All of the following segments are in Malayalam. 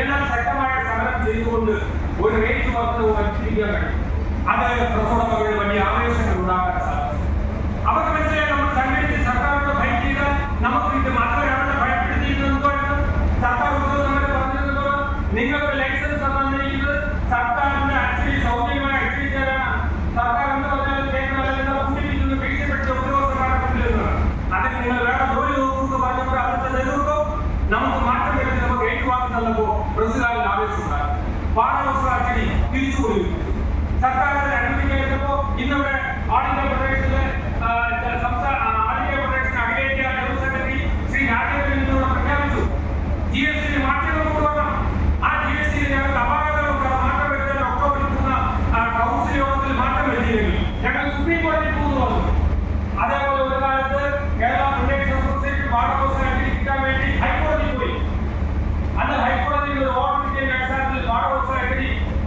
എന്നാൽ ശക്തമായ സമരം ചെയ്തുകൊണ്ട് ഒരു റേറ്റ് വർദ്ധനവ് വരുത്തിയിരിക്കാൻ കഴിയും. അത് പ്രസവടമകളിൽ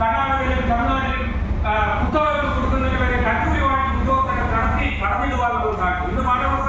കർണാടകയിലും തമിഴ്നാട്ടിലും പുസ്തകങ്ങൾ കൊടുക്കുന്നതിന് വരെ വാങ്ങി ഉദ്യോഗസ്ഥരെ നടത്തി കടന്നിടുവാനുള്ള ഉണ്ടാക്കും. ഇന്ന് പാഠപുസ്തകം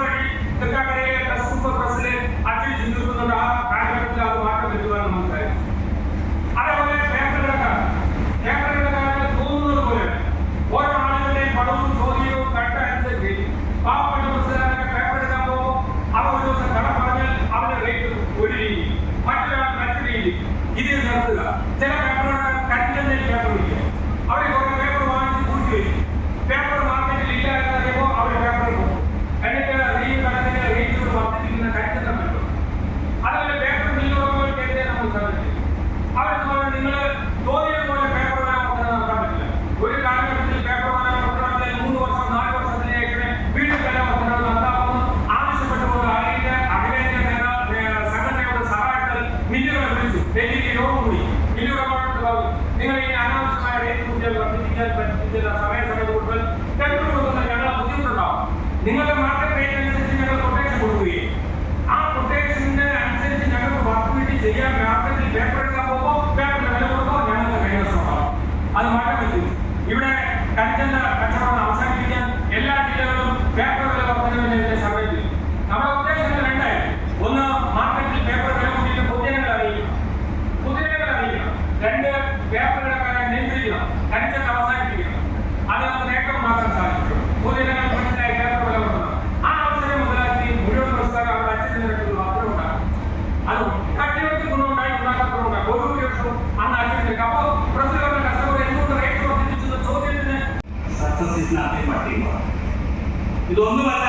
ഇതൊന്നുമല്ല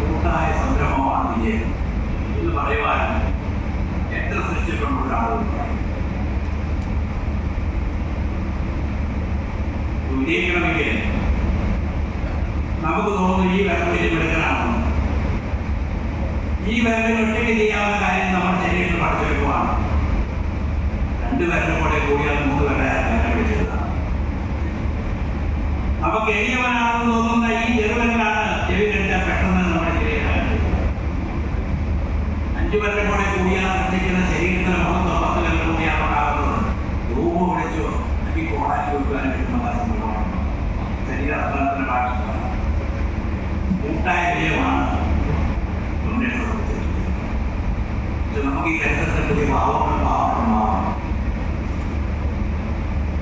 കൂട്ടായ സംരംഭമാണ് വിജയം എന്ന് പറയുവാൻ എത്ര സൃഷ്ടിച്ചിട്ടുള്ള ആളുകൾ വിജയിക്കണമെങ്കിൽ നമുക്ക് തോന്നുന്നു ഈ വിറക് വെളിപ്പെടുത്തലാണ് ഈ വിറകിൽ ഒറ്റയ്ക്ക് ചെയ്യാവുന്ന കാര്യം നമ്മൾ ശരീരത്തിൽ പഠിച്ചെടുക്കുവാണ് രണ്ട് വിരലും കൂടെ കൂടിയാൽ മൂന്ന് വിരലായി വിളിച്ചതാണ് അപ്പൊ കെരിയവനാണെന്ന് തോന്നുന്ന ഈ ചെറുവനാണ് ചെവി പെട്ടെന്ന് നമ്മുടെ ശരീരം അഞ്ചു പേരുടെ കൂടെ കൂടിയാൽ സൃഷ്ടിക്കുന്ന ശരീരത്തിന് മുഖത്തോ പത്ത് പേരുടെ കൂടിയാണ് ഉണ്ടാകുന്നത് രൂപം വിളിച്ചു എനിക്ക് കോടാക്കി കൊടുക്കാൻ കിട്ടുന്ന സംഭവമാണ് ശരീരാധ്വാനത്തിന് ബാധിക്കുന്നത് കൂട്ടായ വിജയമാണ് മുന്നേറ്റം ഇത് നമുക്ക് ഈ രംഗത്തെ ഭാവങ്ങൾ ഭാവമാണ്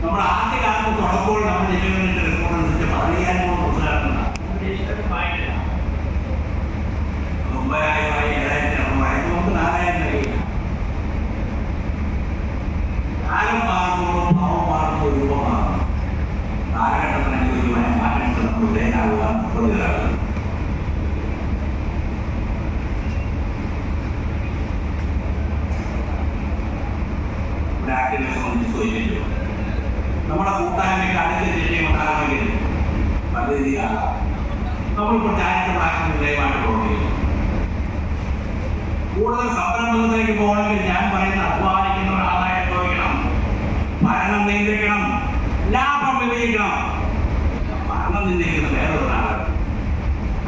നമ്മൾ ആദ്യ കാലത്ത് തുടങ്ങുമ്പോൾ നമ്മൾ ജില്ലകളിൽ റിപ്പോർട്ട് അനുസരിച്ച് പതിനയ്യായിരം പുസ്തകങ്ങളാണ് ഒമ്പതിനായിരമായി ഏഴായിരത്തി അറുന്നൂറായി നമുക്ക് നാലായിരം കഴിയില്ല കാലം മാറുമ്പോഴും ഭാവം മാറുമ്പോൾ രൂപം മാറും കാലഘട്ടത്തിന് അനുയോജ്യമായ മാറ്റങ്ങൾ നമ്മൾ വിധേയനാകുവാൻ നിർബന്ധിതരാകും സൂചിപ്പിച്ചു നമ്മുടെ കൂട്ടായ്മയ്ക്ക് അടുത്ത ജില്ലയും ഉണ്ടാകണമെങ്കിൽ പല രീതിയിലാകാം നമ്മളിപ്പോൾ ചാരിറ്റബിളാക്കി വിജയമായിട്ട് പ്രവർത്തിക്കുന്നു കൂടുതൽ സംരംഭത്തിലേക്ക് പോകണമെങ്കിൽ ഞാൻ പറയുന്ന അധ്വാനിക്കുന്ന ഒരാളായി ചോദിക്കണം. ഭരണം നിയന്ത്രിക്കണം. ലാഭം വിവരിക്കണം ഭരണം നിയന്ത്രിക്കുന്ന വേറൊരാളാണ്.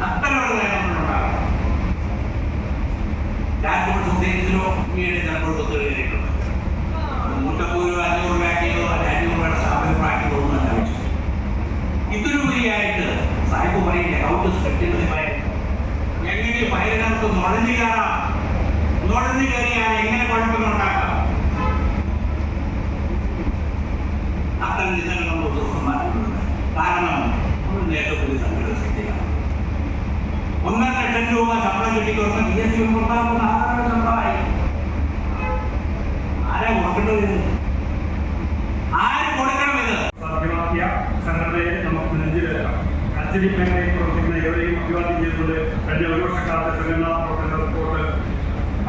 അത്തരം ഒരു നേതൃത്വം ചാരിറ്റബിൾ സൊസൈറ്റിയിലോ ഈയിടെ ചിലപ്പോൾ ഒത്തുകഴിഞ്ഞിട്ടുണ്ട് നമുക്കൊരു അഞ്ഞൂറ് രൂപയാക്കിയോ അല്ല അഞ്ഞൂറ് രൂപയുടെ സ്ഥാപനമാക്കി പോകുന്നതല്ല ഇതിലുപരിയായിട്ട് സാഹിബ് പറയില്ലേ ഔട്ട് സത്യമായിരുന്നു എങ്ങനെ പൈരനർക്ക് നുഴഞ്ഞു കയറാം നുഴഞ്ഞു കയറിയാൽ എങ്ങനെ കുഴപ്പങ്ങൾ ഉണ്ടാക്കാം അത്തരം ചിന്തകൾ നമ്മൾ ദുഃഖമാറ്റുന്നത് കാരണം നമ്മൾ നേതൃത്വത്തിൽ സംഘടന ശക്തിയാണ് ഒന്നര ലക്ഷം രൂപ ശമ്പളം കിട്ടിക്കൊടുക്കുന്ന ബി എസ് സി ഉണ്ടാകുന്ന ആധാരം ശമ്പളമായി ആരാ കൊടുക്കേണ്ടത്? ആര് കൊടുക്കണം ഇത് സാധ്യമാക്കിയ സംഘടനയെ നമുക്ക് നെഞ്ചിലേക്കാം അച്ചടി മേഖലയിൽ പ്രവർത്തിക്കുന്ന എവരെയും അഭിവാദ്യം ചെയ്തുകൊണ്ട് കഴിഞ്ഞ ഒരു വർഷക്കാലത്തെ സംഘടനാ പ്രവർത്തന റിപ്പോർട്ട്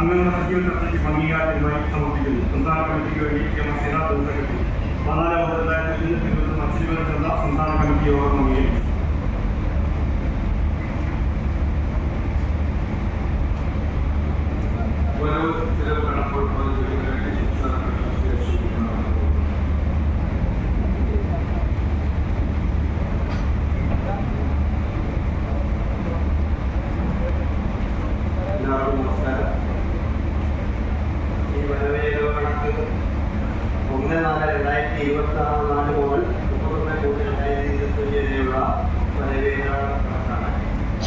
അംഗങ്ങളുടെ സജീവ ചർച്ചയ്ക്ക് അംഗീകാരമായി സമർപ്പിക്കുന്നു. സംസ്ഥാന കമ്മിറ്റിക്ക് വേണ്ടി കേരള സേനാ സീതാ സെക്രട്ടറി പതിനാല് രണ്ടായിരത്തി ഇരുപത്തി സംസ്ഥാന കമ്മിറ്റി യോഗം അംഗീകരിച്ചു ഓരോ ചിലവ് കണക്കുകൾ വേണ്ടി സംസ്ഥാന കമ്മിറ്റി ശേഷിക്കുന്നതാണ് എല്ലാവർക്കും നമസ്കാരം ഈ വരവേഗ കണക്ക് ഒന്ന് നാല് രണ്ടായിരത്തി ഇരുപത്തി ആറ് നാല് മുതൽ മുപ്പത്തൊന്ന് മൂന്ന് രണ്ടായിരത്തി വരെയുള്ള വരവേഗ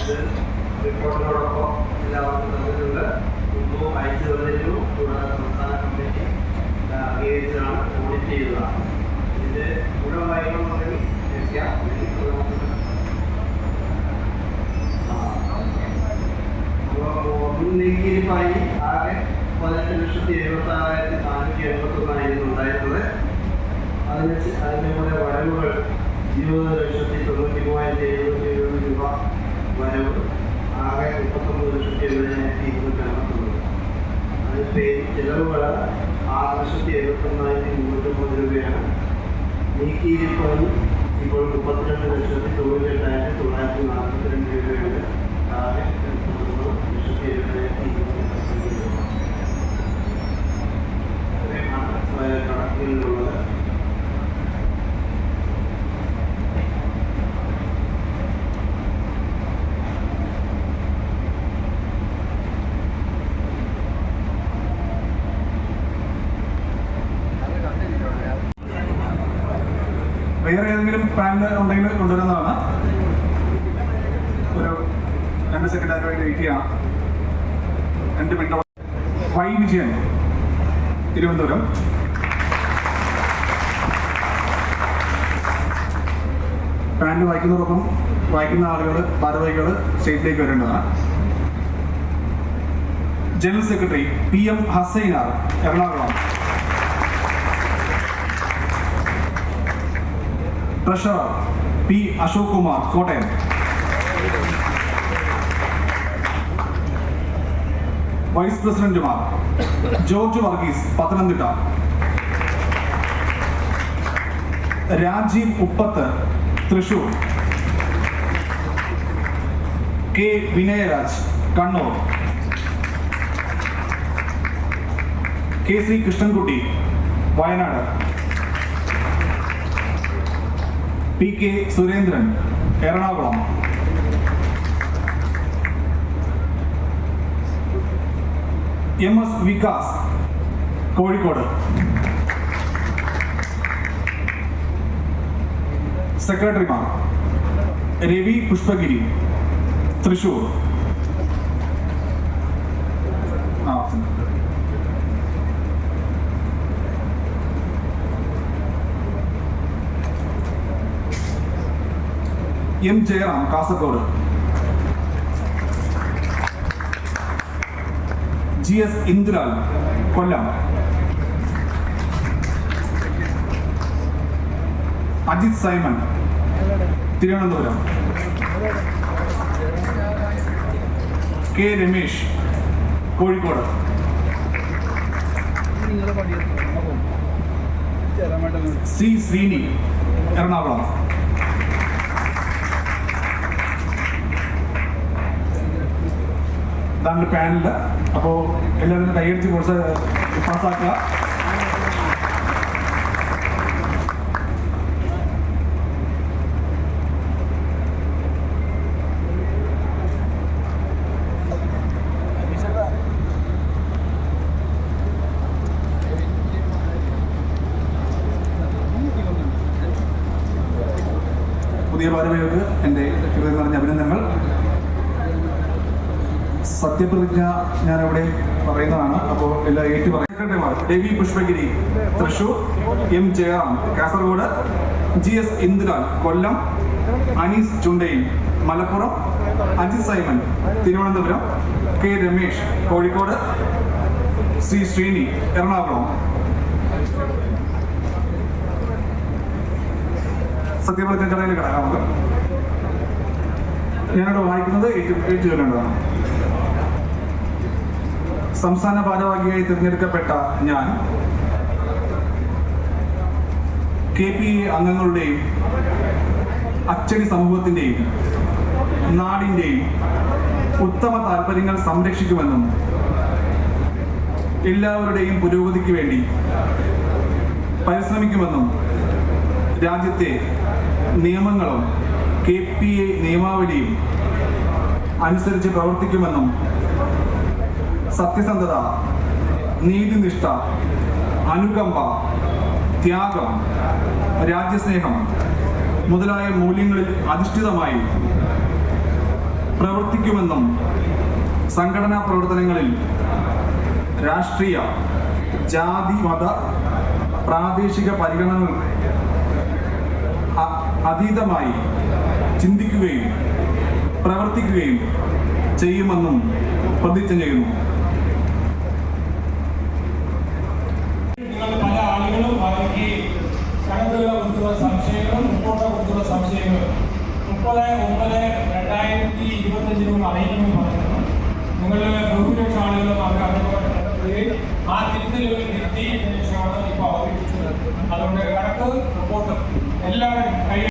ഇത് റിപ്പോർട്ടിനോടൊപ്പം എല്ലാവർക്കും തന്നിട്ടുണ്ട്. മുമ്പും അയച്ചു തന്നിരുന്നു. കൂടാതെ സംസ്ഥാന കമ്മിറ്റി അംഗീകരിച്ചതാണ്. ഓഡിറ്റ് ചെയ്തതാണ് ഇത് മുഴുവൻ വായിക്കണമെന്നുണ്ടെങ്കിൽ നമുക്ക് മുൻനീക്കിയിരിപ്പായി ആകെ പതിനെട്ട് ലക്ഷത്തി എഴുപത്തി നാനൂറ്റി എൺപത്തി ഒന്നായിരുന്നു ഉണ്ടായിരുന്നത് അതിന് അതിന്റെ കൂടെ വരവുകൾ ഇരുപത് ലക്ഷത്തി തൊണ്ണൂറ്റി മൂവായിരത്തി എഴുപത്തി എഴുപത് രൂപ വരവ് ആകെ മുപ്പത്തൊമ്പത് ലക്ഷത്തി എഴുപതിനായിരത്തി ഇരുന്നൂറ്റി അമ്പത്തൊമ്പത് ചിലവുകൾ ആറ് ലക്ഷത്തി എഴുപത്തൊന്നായിരത്തി മുന്നൂറ്റൊമ്പത് രൂപയാണ്. നീക്കിയിരിപ്പായി ഇപ്പോൾ മുപ്പത്തിരണ്ട് ലക്ഷത്തി തൊണ്ണൂറ്റെട്ടായിരത്തി തൊള്ളായിരത്തി നാൽപ്പത്തി രണ്ട് രൂപയുണ്ട് ആകെ മുപ്പത്തൊമ്പത് ലക്ഷത്തി എഴുപതിനായിരത്തി ഇരുന്നൂറ്റി പത്തൊമ്പത് രൂപ. ഇത്രയുമാണ് വേറെ ഏതെങ്കിലും പാനൽ ഉണ്ടെങ്കിൽ കൊണ്ടുവരുന്നതാണ്. ഒരു രണ്ട് സെക്കൻഡായിട്ട് വേണ്ടി വെയിറ്റ് ചെയ്യാം. രണ്ട് minute Y Vijayan Thiruvananthapuram. Panel വായിക്കുന്നതോടൊപ്പം വായിക്കുന്ന ആളുകൾ ഭാരവാഹികൾ സ്റ്റേറ്റിലേക്ക് വരേണ്ടതാണ്. General secretary P M Hasainar Ernakulam. treasurer P Ashok Kumar Kottayam vice പ്രസിഡന്റുമാർ George Varghese Pathanamthitta Rajeev Uppath Thrissur K Vinayaraj Kannur K C Krishnankutty Wayanad P K Surendran Ernakulam. M S Vikas Kozhikode. സെക്രട്ടറിമാർ രവി പുഷ്പഗിരി തൃശൂർ ആ M Jayaram Kasaragod. G S Indulal Kollam. Ajith Simon Thiruvananthapuram. K Ramesh Kozhikode. C Sreeni Ernakulam. ഇതാണ് പാനൽ അപ്പോൾ എല്ലാവരും കൈയടിച്ച് കുറച്ച് പാസ്സാക്കുക. പുതിയ ഭാരവാഹികൾക്ക് എന്റെ സത്യപ്രതിജ്ഞ ഞാൻ അവിടെ പറയുന്നതാണ്. അപ്പോൾ എല്ലാ ഏറ്റു Ravi Pushpagiri Thrissur M Jayaram Kasaragod G S Indulal Kollam Anees Chundayil Malappuram Ajith Simon Thiruvananthapuram K Ramesh Kozhikode Sree Sreeni Ernakulam. സത്യപ്രതിജ്ഞ ചടങ്ങിൽ കിടക്കാം നമുക്ക്. ഞാനിവിടെ വായിക്കുന്നത് ഏറ്റു ഏറ്റുചൊല്ലേണ്ടതാണ് സംസ്ഥാന ഭാരവാഹിയായി തിരഞ്ഞെടുക്കപ്പെട്ട ഞാൻ കെ പി എ അംഗങ്ങളുടെയും അച്ചടി സമൂഹത്തിന്റെയും നാടിന്റെയും ഉത്തമ താല്പര്യങ്ങൾ സംരക്ഷിക്കുമെന്നും എല്ലാവരുടെയും പുരോഗതിക്ക് വേണ്ടി പരിശ്രമിക്കുമെന്നും രാജ്യത്തെ നിയമങ്ങളും കെ പി എ നിയമാവലിയും അനുസരിച്ച് പ്രവർത്തിക്കുമെന്നും സത്യസന്ധത നീതിനിഷ്ഠ അനുകമ്പ ത്യാഗം രാജ്യസ്നേഹം മുതലായ മൂല്യങ്ങളിൽ അധിഷ്ഠിതമായി പ്രവർത്തിക്കുമെന്നും സംഘടനാ പ്രവർത്തനങ്ങളിൽ രാഷ്ട്രീയ ജാതി മത പ്രാദേശിക പരിഗണനകൾ അതീതമായി ചിന്തിക്കുകയും പ്രവർത്തിക്കുകയും ചെയ്യുമെന്നും പ്രതിജ്ഞ ചെയ്യുന്നു. ആ തിരുത്തലുകൾ തിരുത്തിയതിനു ശേഷമാണ് ഇപ്പോൾ അവതരിപ്പിച്ചത് അതുകൊണ്ട് കണക്ക് റിപ്പോർട്ട് എല്ലാവരും